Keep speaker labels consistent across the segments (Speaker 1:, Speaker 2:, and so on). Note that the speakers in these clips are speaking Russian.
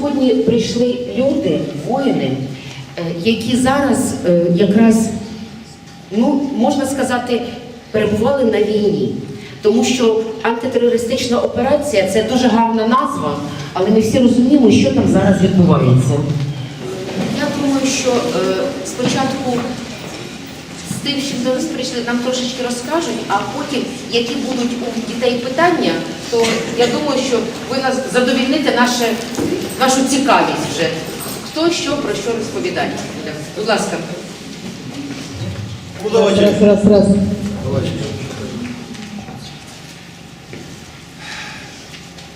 Speaker 1: сьогодні прийшли люди, воїни, е, які зараз е, якраз, ну, можна сказати, перебували на війні. Тому що антитерористична операція це дуже гарна назва, але ми всі розуміємо, що там зараз відбувається. Я думаю, що е, спочатку з тим, що зараз прийшли, нам трошечки розкажуть, а потім, які будуть у дітей питання, то я думаю, що ви нас задовільните наше, нашу цікавість вже. Хто що про що розповідає. Будь ласка.
Speaker 2: Ну давайте.
Speaker 3: Раз, раз, раз.
Speaker 2: Давайте.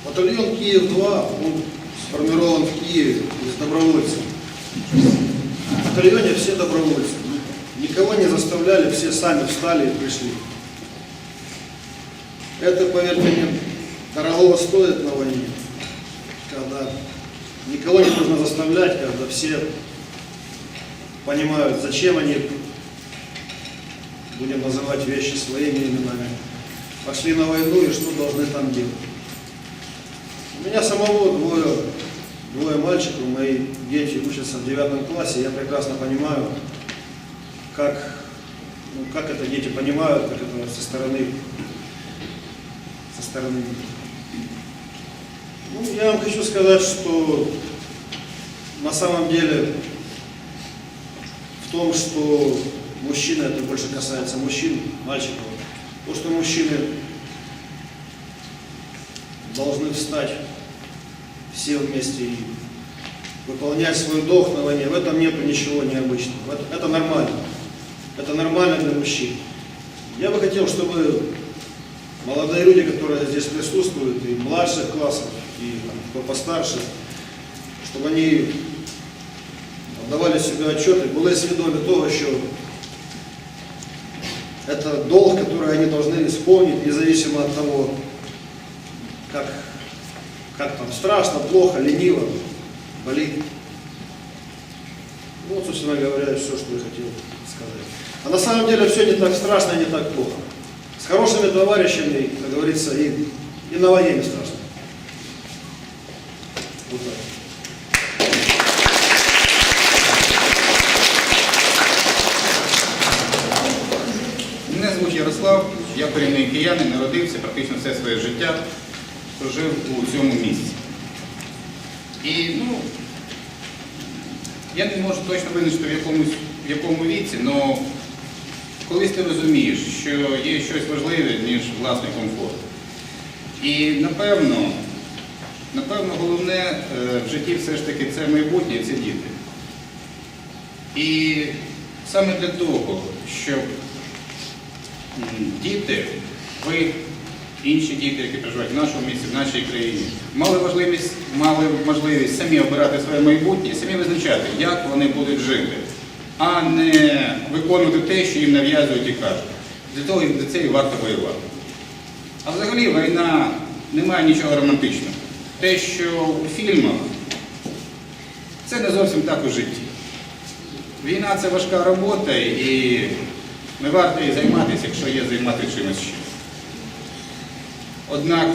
Speaker 2: Батальон Киев-2 был сформирован в Киеве из добровольцев. В батальоне все добровольцы. Никого не заставляли, все сами встали и пришли. Это, поверьте мне, дорого стоит на войне, когда никого не нужно заставлять, когда все понимают, зачем они будем называть вещи своими именами, пошли на войну и что должны там делать. У меня самого двое, двое мальчиков, мои дети учатся в девятом классе, я прекрасно понимаю, как, ну, как это дети понимают, как это со стороны, со стороны. Ну, я вам хочу сказать, что на самом деле в том, что мужчины, это больше касается мужчин, мальчиков, то, что мужчины должны встать все вместе и выполнять свой долг на войне, в этом нет ничего необычного. Это, это нормально. Это нормально для мужчин. Я бы хотел, чтобы молодые люди, которые здесь присутствуют, и младших классов, и кто постарше, чтобы они отдавали себе отчет и були того, що это долг, который они должны исполнить, независимо от того, как, как там страшно, плохо, лениво, болит. Вот, собственно говоря, все, что я хотел сказать. А на самом деле все не так страшно и не так плохо. С хорошими товарищами, как говорится, и, и на войне не страшно. Вот так.
Speaker 4: Мене звуть Ярослав, я корінний киянин, народився практично все своє життя, прожив у цьому місці. І ну, я не можу точно визначити в якомусь, в якому віці, але колись ти розумієш, що є щось важливе, ніж власний комфорт. І напевно, напевно, головне е, в житті все ж таки це майбутнє, це діти. І саме для того, щоб діти, ви, інші діти, які проживають в нашому місті, в нашій країні, мали можливість, мали можливість самі обирати своє майбутнє, самі визначати, як вони будуть жити, а не виконувати те, що їм нав'язують і кажуть. Для того для цього і варто воювати. А взагалі війна не має нічого романтичного. Те, що у фільмах, це не зовсім так у житті. Війна це важка робота і не варто її займатися, якщо є займатися чимось ще. Однак,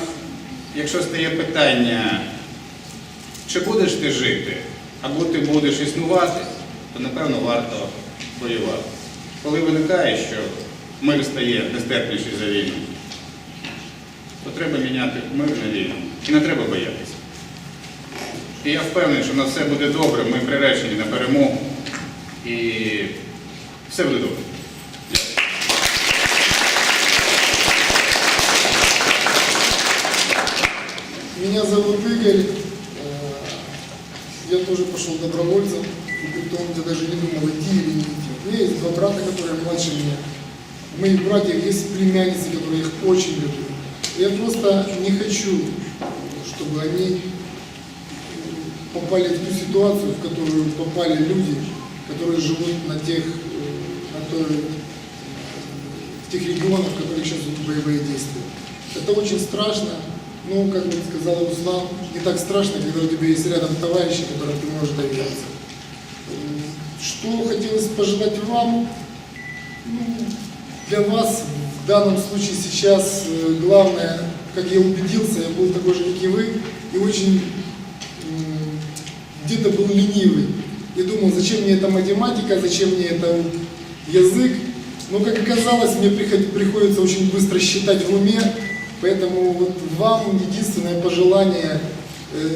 Speaker 4: якщо стає питання, чи будеш ти жити, або ти будеш існувати, то напевно варто воювати. Коли виникає, що мир стає нестерпніший за війну, то треба міняти мир на війну. І не треба боятися. І я впевнений, що на все буде добре, ми приречені на перемогу. І все буде добре.
Speaker 3: Меня зовут Игорь. Э, Я тоже пошел добровольцем. И при том я даже не думал, идти или не идти. У меня есть два брата, которые младше меня. У моих братьев есть племянницы, которые их очень люблю. Я просто не хочу, чтобы они попали в ту ситуацию, в которую попали люди, которые живут на тех, той, э, в тех регионах, в которых сейчас идут боевые действия. Это очень страшно, но, как бы сказал Руслан, не так страшно, когда у тебя есть рядом товарищи, которым ты можешь довериться. Что хотелось пожелать вам? Ну, для вас в данном случае сейчас э, главное, как я убедился, я был такой же, как и вы, и очень где-то был ленивый и думал, зачем мне эта математика, зачем мне это язык. Но, как оказалось, мне приход- приходится очень быстро считать в уме, поэтому вот вам единственное пожелание,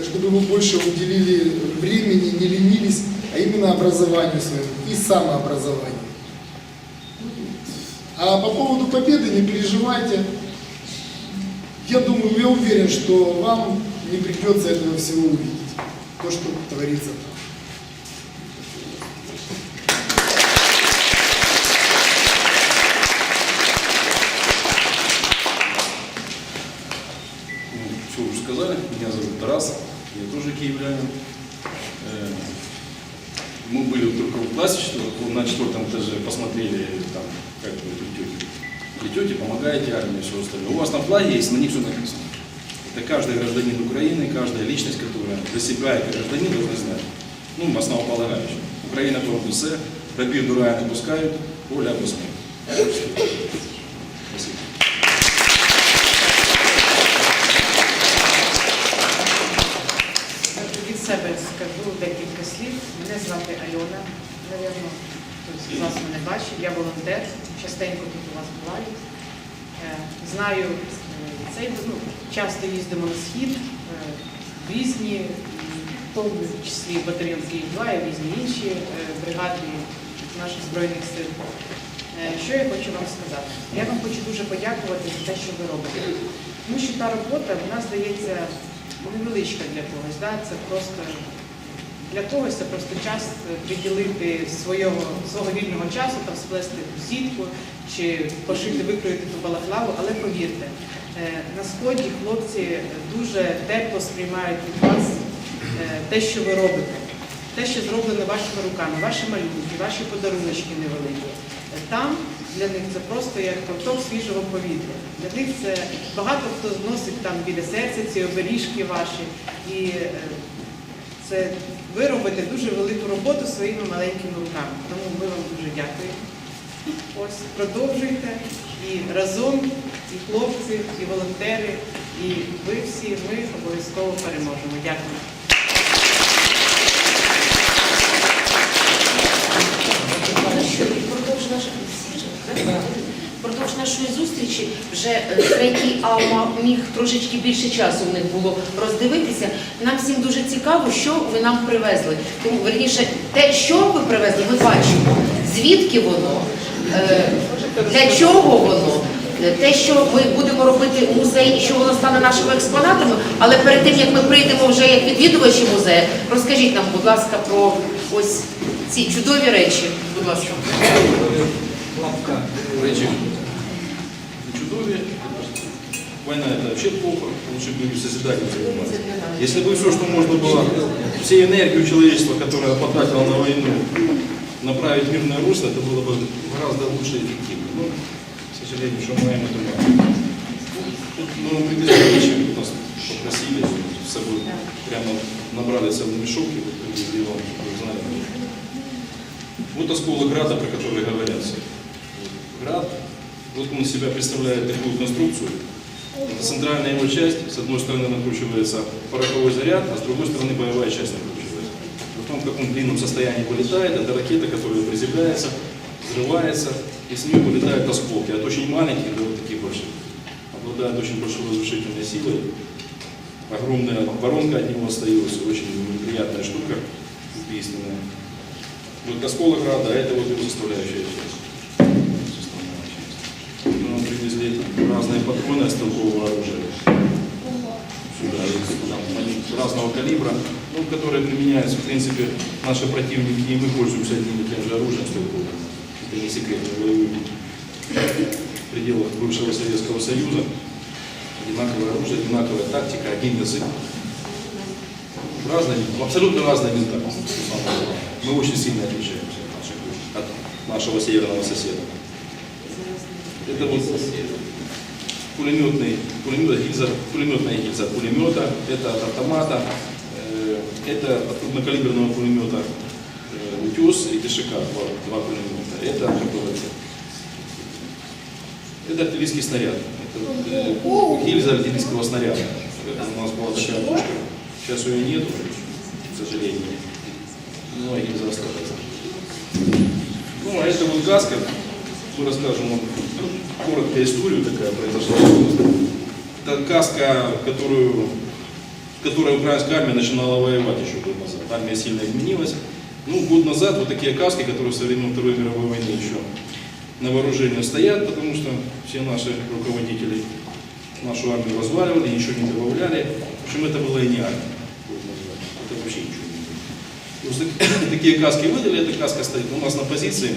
Speaker 3: чтобы вы больше уделили времени, не ленились, а именно образованию своему и самообразованию. А по поводу победы не переживайте. Я думаю, я уверен, что вам не придется этого всего увидеть. То, что творится там.
Speaker 5: Ну, все уже сказали. Меня зовут Тарас, я тоже киевлянин. Э, Мы были только в классе четвертом, на четвертом этаже, посмотрели, там, как вы плетете. Плетете, помогаете армии, все остальное. У вас на флаге есть, на них все написано. Это каждый гражданин Украины, каждая личность, которая для себя и гражданин должна знать. Ну, основополагающее. Украина по все, рабів дурая не пускають, воля або
Speaker 6: декілька. Мене звати Альона, напевно, хтось з вас мене бачив. Я волонтер, частенько тут у вас буваю. Е, Знаю е, цей, ну, часто їздимо на схід, е, різні, в тому числі батальйон Київ 2 і різні інші бригади наших Збройних сил. Що я хочу вам сказати? Я вам хочу дуже подякувати за те, що ви робите. Тому що та робота, вона здається невеличка для когось. Да? Це просто для когось це просто час приділити свого, свого вільного часу, там сплести ту сітку чи пошити, викроїти ту балаклаву, але повірте, е, на сході хлопці дуже тепло сприймають від вас е, те, що ви робите. Те, що зроблено вашими руками, ваші малюнки, ваші подаруночки невеликі. Там для них це просто як ковток свіжого повітря. Для них це багато хто зносить там біля серця ці оберіжки ваші. І е, це ви робите дуже велику роботу своїми маленькими руками. Тому ми вам дуже дякуємо. Ось продовжуйте і разом, і хлопці, і волонтери, і ви всі, ми обов'язково переможемо. Дякую.
Speaker 1: Ну що, і впродовж нашої впродовж нашої зустрічі вже е, третій АМА міг трошечки більше часу в них було роздивитися. Нам всім дуже цікаво, що ви нам привезли. Тому верніше, те, що ви привезли, ми бачимо. Звідки воно, е, для чого воно. е, Те, що ми будемо робити у музеї, і що воно стане нашими експонатами, але перед тим як ми прийдемо вже як відвідувачі музею, розкажіть нам, будь ласка, про ось ці чудові речі. Будь ласка.
Speaker 5: Речи чудові. Война это вообще плохо, лучше бы не созиданием заниматься. Если бы все, что можно было, всю энергию человечества, которое потратило на войну, направить в мирное русло, это было бы гораздо лучше и эффективнее. Но, к сожалению, что мы это. Тут ну, привезли вещи, нас попросили с собой, прямо набрали целый мешок и вот привезли вам, чтобы вы знали. Вот осколок града, про который говорят все. Град, вот он из себя представляет такую конструкцию. Это центральная его часть, с одной стороны накручивается пороховой заряд, а с другой стороны боевая часть накручивается. В том, в каком длинном состоянии вылетает, это ракета, которая приземляется, взрывается, и с нее вылетают осколки, от очень маленьких до вот таких больших. Обладает очень большой разрушительной силой. Огромная воронка от него остается, очень неприятная штука, убийственная. Вот осколок рада, а это вот его составляющая часть. Составная часть. Вот Нам привезли разные патроны стрелкового оружия. Сюда там, они разного калибра, ну, которые применяются, в принципе, наши противники, и мы пользуемся одним и тем же оружием стрелковым. Это не секрет, мы в пределах бывшего Советского Союза. Одинаковое оружие, одинаковая тактика, один язык. Разные, абсолютно разные ментальности. Мы очень сильно отличаемся от нашего северного соседа. Это вот пулеметный, пулемет, гильза, пулеметная гильза пулемета, это от автомата, э, это от крупнокалиберного пулемета э, «Утес» и ТШК, два, два пулемета. Это, который, это артиллерийский снаряд. Это э, гильза артиллерийского снаряда. Это у нас была такая пушка. Сейчас ее нет уже. сожалению, многим заосталось. Ну, а это вот Гаска, мы расскажем вам коротко историю такая произошла. Это каска, которую, которой украинская армия начинала воевать еще год назад. Армия сильно изменилась. Ну, год назад вот такие каски, которые со времен Второй мировой войны еще на вооружении стоят, потому что все наши руководители нашу армию разваливали, ничего не добавляли. В общем, это было и не армия. Это вообще ничего не было. Просто такие каски выдали, эта каска стоит у нас на позиции,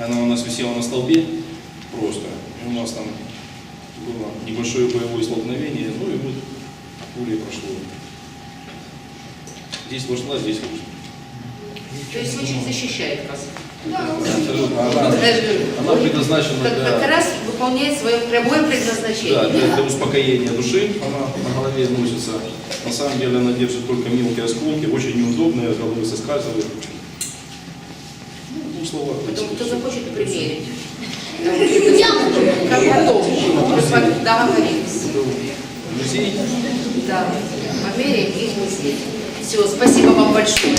Speaker 5: она у нас висела на столбе просто. И у нас там было небольшое боевое столкновение, ну и вот пулей прошло. Здесь вошла, здесь вышла.
Speaker 1: То есть очень защищает вас.
Speaker 5: Абсолютно. Она, она предназначена
Speaker 1: Как, как
Speaker 5: для,
Speaker 1: раз выполняет свое прямое предназначение.
Speaker 5: да, для, для успокоения души. Она на голове носится. На самом деле она держит только мелкие осколки, очень неудобная, головы соскальзывает. Ну, в двух
Speaker 1: Потом кто захочет примерить. Как готов. Мы с вами договорились.
Speaker 5: Музей.
Speaker 1: Да, померяем и музей. Все, спасибо вам большое.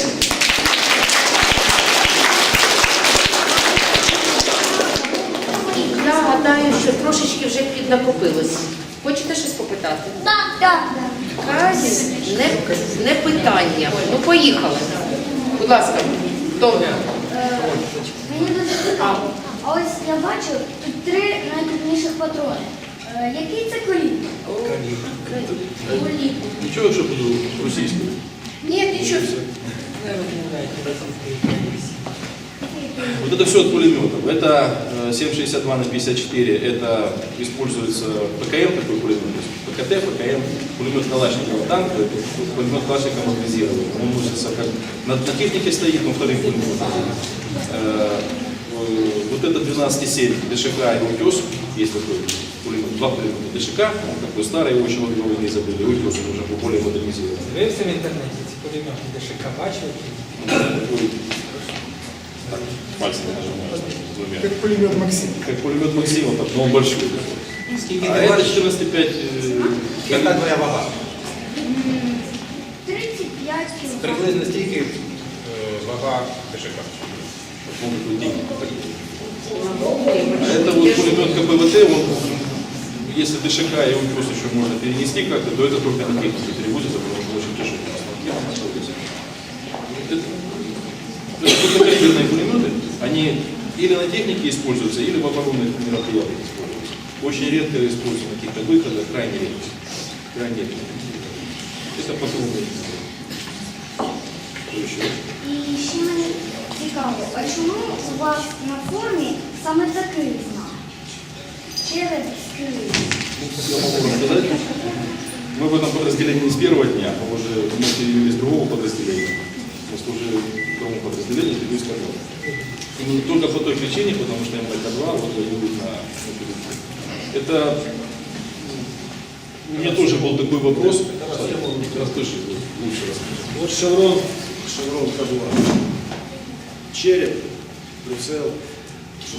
Speaker 1: Я гадаю, що трошечки вже піднакопилось. Хочете щось попитати?
Speaker 7: Так, так,
Speaker 1: не, не питання. Ну, поїхали. Будь ласка, хто?
Speaker 7: Мені дуже цікаво. А ось я бачу тут три найкрупніших патрони. Е, Який це колібр? Колібр.
Speaker 5: Нічого, що буду російською.
Speaker 1: Ні, нічого.
Speaker 5: Вот это все от пулеметов. Это э, 7,62 на 54, это используется ПКМ, такой пулемет, то есть ПКТ, ПКМ, пулемет Калашникова танк, это пулемет Калашникова модернизированный. Он носится как на, на технике стоит, но вторым пулеметом. Э, э, вот это 12,7 ДШК и утес, есть такой пулемет, два пулемета ДШК, он такой старый, его еще во время войны забыли, утес он уже более модернизированный.
Speaker 8: Дивився в інтернеті ці пулемети ДШК, бачив?
Speaker 5: Такой, так, пальцами нажимаешь двумя.
Speaker 3: Как пулемет Максим.
Speaker 5: Как пулемет Максима, так, но он большой.
Speaker 8: Скільки
Speaker 5: А
Speaker 8: ти
Speaker 5: это
Speaker 8: бачиш?
Speaker 5: 14,5. э,
Speaker 8: Яка твоя вага?
Speaker 7: 35 кг.
Speaker 4: Приблизно стільки е, вага ДШК.
Speaker 5: могут быть деньги. А это вот пулемет КПВТ, он, если ДШК и утес еще можно перенести как-то, то это только на технике перевозится, потому что очень тяжело. на станке находится. Это- то есть крупнокалиберные пулеметы, они или на технике используются, или в оборонных мероприятиях используются. Очень редко используются на каких-то выходах, крайне редко. Крайне редко. Это патроны. Что еще?
Speaker 7: І ще мені цікаво, а чому у вас на формі саме такий знак? Череп скрив.
Speaker 5: Я могу рассказать. Мы в этом подразделении не с первого дня, мы уже мы перевели с другого подразделения. Мы служили подразделении, перевели с первого. Именно только по той причине, потому что МПК-2 вот воюет на, на передке. Это у меня тоже был такой вопрос. Расскажи, лучше расскажи.
Speaker 2: Вот шеврон, шеврон К2. Череп, прицел.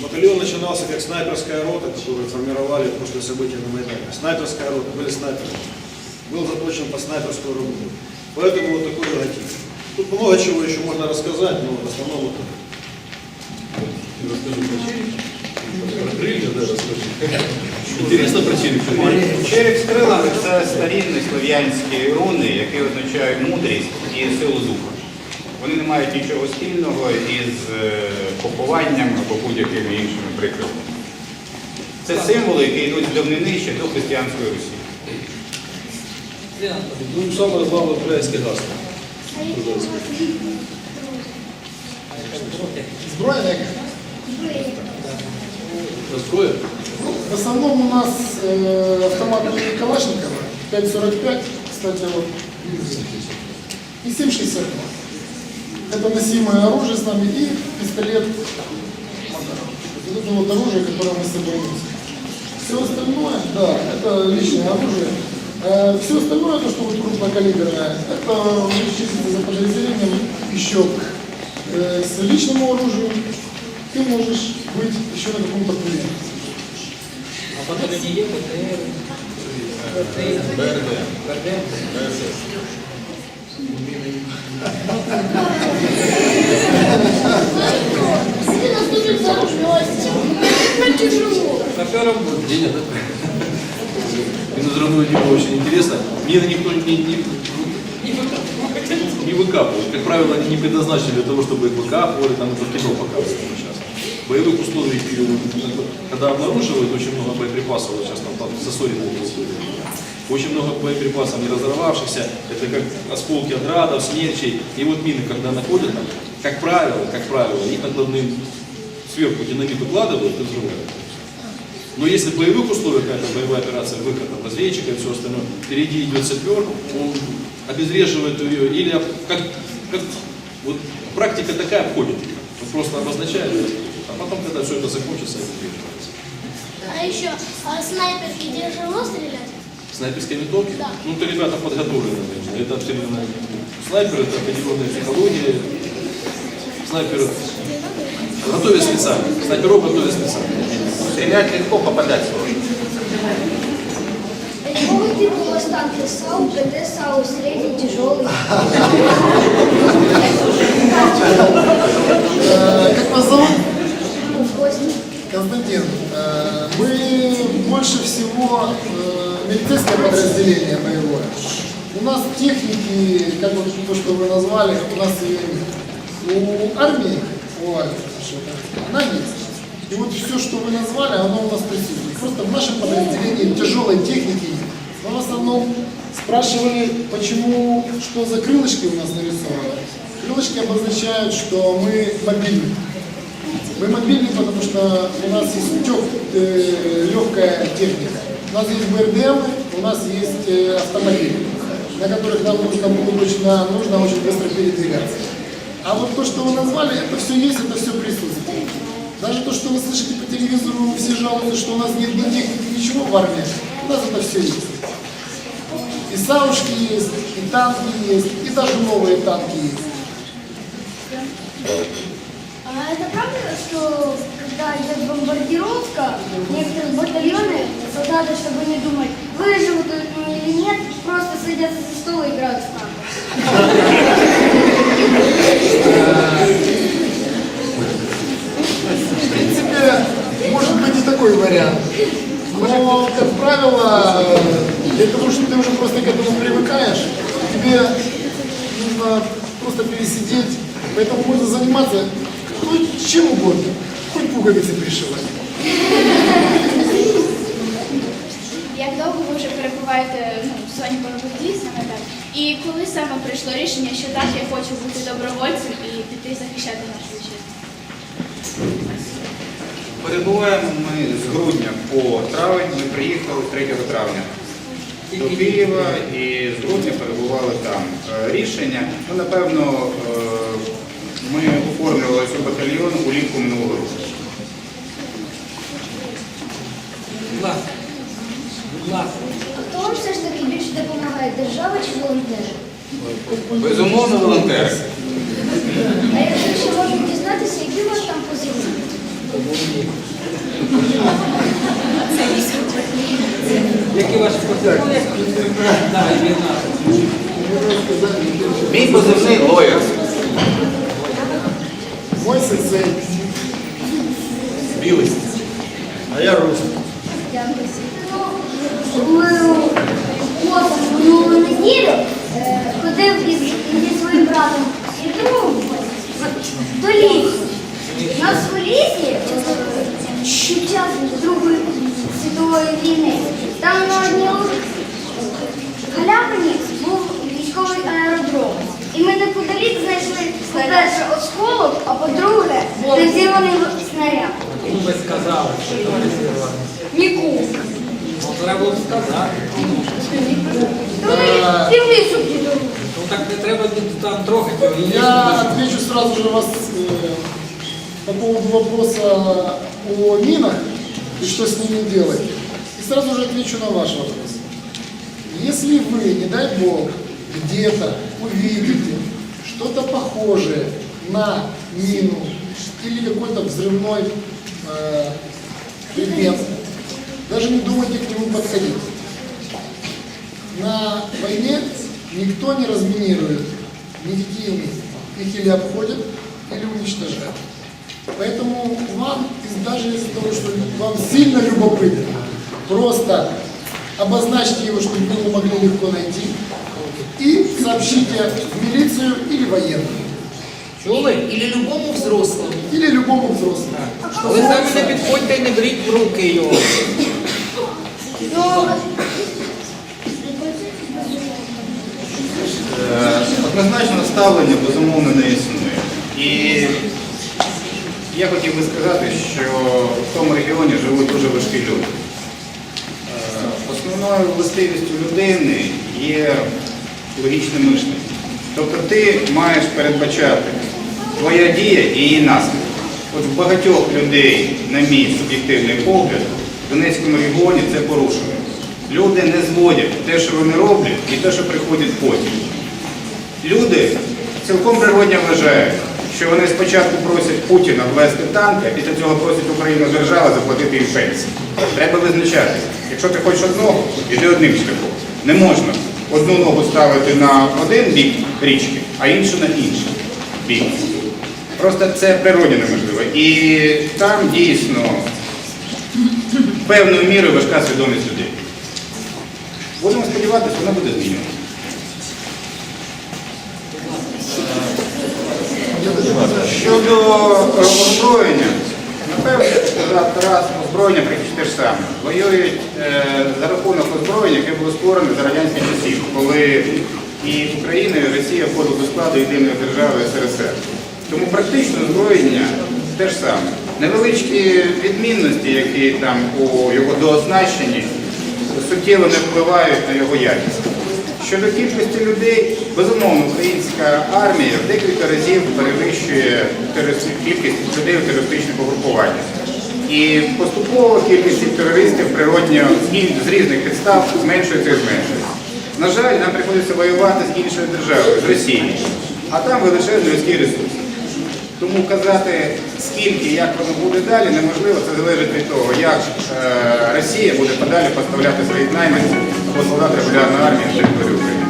Speaker 2: Батальон начинался как снайперская рота, которую формировали после событий на Майдане. Снайперская рота, были снайперы. Был заточен по снайперскую работу. Поэтому вот такой логотип. Тут много чего еще можно рассказать, но в основном так.
Speaker 5: Расскажи про череп. Крылья, да, расскажи. Интересно про череп.
Speaker 4: Череп з крилами це старінні слов'янські руни, які означають мудрість і силу духа. Вони не мають нічого спільного із е, похованням або будь-якими іншими прикладами. Це символи, які йдуть з давнини ще до християнської Русі.
Speaker 5: Ну, самое главное, украинский газ.
Speaker 7: А які у вас різні
Speaker 3: Зброя яка?
Speaker 7: зброї?
Speaker 5: Настроек?
Speaker 3: В основном у нас э, автомат Калашникова 5.45, кстати, вот, и 7.62. Это носимое оружие с нами и пистолет Макаров. Вот это вот оружие, которое мы с собой носим. Все остальное, да, это личное оружие. Э, Все остальное, то, что вот крупнокалиберное, это числится за подразделением еще э, с личным оружием. Ты можешь быть еще на каком-то пулемете.
Speaker 8: А не є ПТР, БРД, БРД.
Speaker 7: Если наступит на тяжело.
Speaker 8: На первом будет.
Speaker 5: День, да? Минозрывное дело очень интересно. Мины никто не, не, не выкапывает. Как правило, они не предназначены для того, чтобы их выкапывали, там это в кино показывают сейчас. Боевых условиях, и, ну, когда обнаруживают очень много боеприпасов, вот сейчас там, там засоренные очень много боеприпасов не разорвавшихся, это как осколки от градов, смерчей. И вот мины, когда находят, как правило, как правило, их накладные сверху динамит укладывают и взрывают. Но если в боевых условиях какая-то боевая операция, выход там, разведчика и все остальное, впереди идет сапер, он обезвреживает ее, или как, как вот практика такая обходит ее. Он просто обозначает, а потом, когда все это закончится, обезвреживается.
Speaker 7: А еще а снайперки тяжело стрелять?
Speaker 5: Снайперской винтовки?
Speaker 7: Да.
Speaker 5: Ну, то ребята подготовлены, наверное. Это абсолютно... Снайпер это определенная психология. Снайпер готовят специально. Снайперов готовят специально.
Speaker 4: Стрелять легко, попадать сложно.
Speaker 7: Какого типа у вас танки? САУ, ПТ, САУ, средний, тяжелый.
Speaker 3: Э, Как вас зовут? Константин, э, мы больше всего э, милицейское подразделение боевое. У нас техники, как вот то, что вы назвали, у нас ее нет. У армии, у армии, нашей, она есть. И вот все, что вы назвали, оно у нас присутствует. Просто в нашем подразделении тяжелой техники нет. Но в основном спрашивали, почему, что за крылышки у нас нарисованы. Крылышки обозначают, что мы мобильны. Мы мобильны, потому что у нас есть тёп- э, легкая техника. У нас есть БРДМ, у нас есть э, автомобили, на которых нам нужно будет на- нужно очень быстро передвигаться. А вот то, что вы назвали, это все есть, это все присутствует. Даже то, что вы слышите по телевизору, все жалуются, что у нас нет ни техники, ничего в армии, у нас это все есть. И саушки есть, и танки есть, и даже новые танки есть.
Speaker 7: А это правда, что когда идет бомбардировка, некоторые батальоны, солдаты, чтобы не думать, выживут или нет, просто садятся за стол и играют в танки?
Speaker 4: Ми оформлювали цей батальйон улітку минулого року.
Speaker 8: Будь ласка. Будь ласка.
Speaker 7: А хто вам все ж таки більше допомагає, держава чи волонтери?
Speaker 4: Безумовно, волонтери.
Speaker 7: А якщо ще можна дізнатися, які у вас там позиції?
Speaker 8: Які ваші позиції? Так.
Speaker 4: Мій позивний лоєр.
Speaker 3: Мой сенсей.
Speaker 5: Білий.
Speaker 2: А я русский.
Speaker 7: Ми осень минулу неділю е, ходив із, зі своїм братом і розірваний снаряд.
Speaker 8: Кому ви сказали, що це розірвано?
Speaker 7: Нікому.
Speaker 8: Ну, треба було б сказати.
Speaker 7: То ми півли собі думали.
Speaker 8: Ну так не треба там трохати. його.
Speaker 3: Я отвечу сразу же вас э, по поводу вопроса о минах и что с ними делать. И сразу же отвечу на ваш вопрос. Если вы, не дай бог, где-то увидите что-то похожее на мину или какой-то взрывной э, предмет, даже не думайте к нему подходить. На войне никто не разминирует никакие места. Их или обходят, или уничтожают. Поэтому вам, даже из-за того, что вам сильно любопытно, просто обозначьте его, чтобы вы могли легко найти, и сообщите в милицию или военную,
Speaker 8: Чули?
Speaker 1: Или любому взрослому.
Speaker 3: или любому взрослому.
Speaker 8: Ви самі не підходьте і не беріть в руки його.
Speaker 4: Е, Однозначно ставлення безумовно не існує. І я хотів би сказати, що в тому регіоні живуть дуже важкі люди. Е, Основною властивістю людини є логічне мишлення. Тобто ти маєш передбачати твоя дія і її наслідки. От в багатьох людей, на мій суб'єктивний погляд, в Донецькому регіоні це порушує. Люди не зводять те, що вони роблять, і те, що приходять потім. Люди цілком природньо вважають, що вони спочатку просять Путіна ввести танки, а після цього просять Україну держава заплатити їм пенсії. Треба визначатися. Якщо ти хочеш одного, іди одним шляхом. Не можна одну ногу ставити на один бік річки, а іншу на інший бік. Просто це природно неможливо. І там дійсно певною мірою важка свідомість людей. Будемо сподіватися, вона буде змінюватися. Щодо озброєння, напевно, сказав Тарас, озброєння те ж саме. Воюють е, за рахунок озброєння, яке було створене за радянських часів, коли і Україна, і Росія входили до складу єдиної держави СРСР. Тому практично озброєння те ж саме. Невеличкі відмінності, які там у його дооснащенні, суттєво не впливають на його якість. Щодо кількості людей, безумовно, українська армія в декілька разів перевищує кількість людей у терористичних угрупуваннях. І поступово кількість терористів природньо з різних підстав зменшується і зменшується. На жаль, нам приходиться воювати з іншою державою, з Росією, а там величезний людський ресурс. Тому казати, скільки, як воно буде далі, неможливо. Це залежить від того, як е, Росія буде подалі поставляти своїх найманців або солдат регулярної армії на територію України.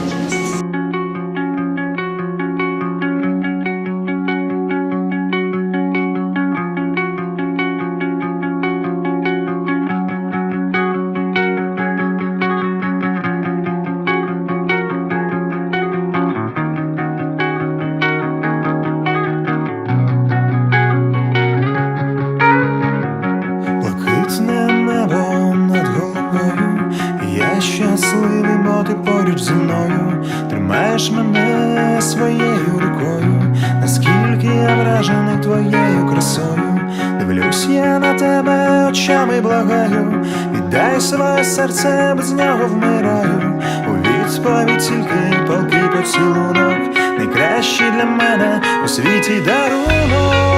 Speaker 9: Тримаєш мене своєю рукою, наскільки я вражений твоєю красою, дивлюсь я на тебе очами благаю, віддай своє серце, без нього вмираю. У відповідь тільки палкий поцілунок, найкращий для мене у світі. Дарунок,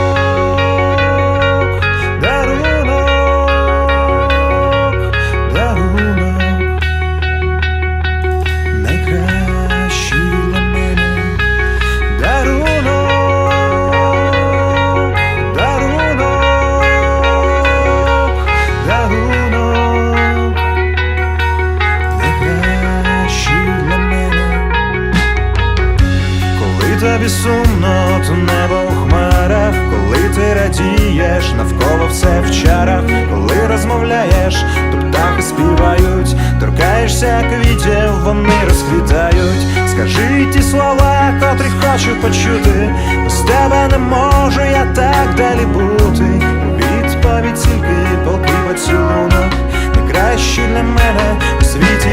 Speaker 9: хочу почути. Без тебе не можу я так далі бути. Відповідь тільки полки поцілунок, найкращий для мене у світі.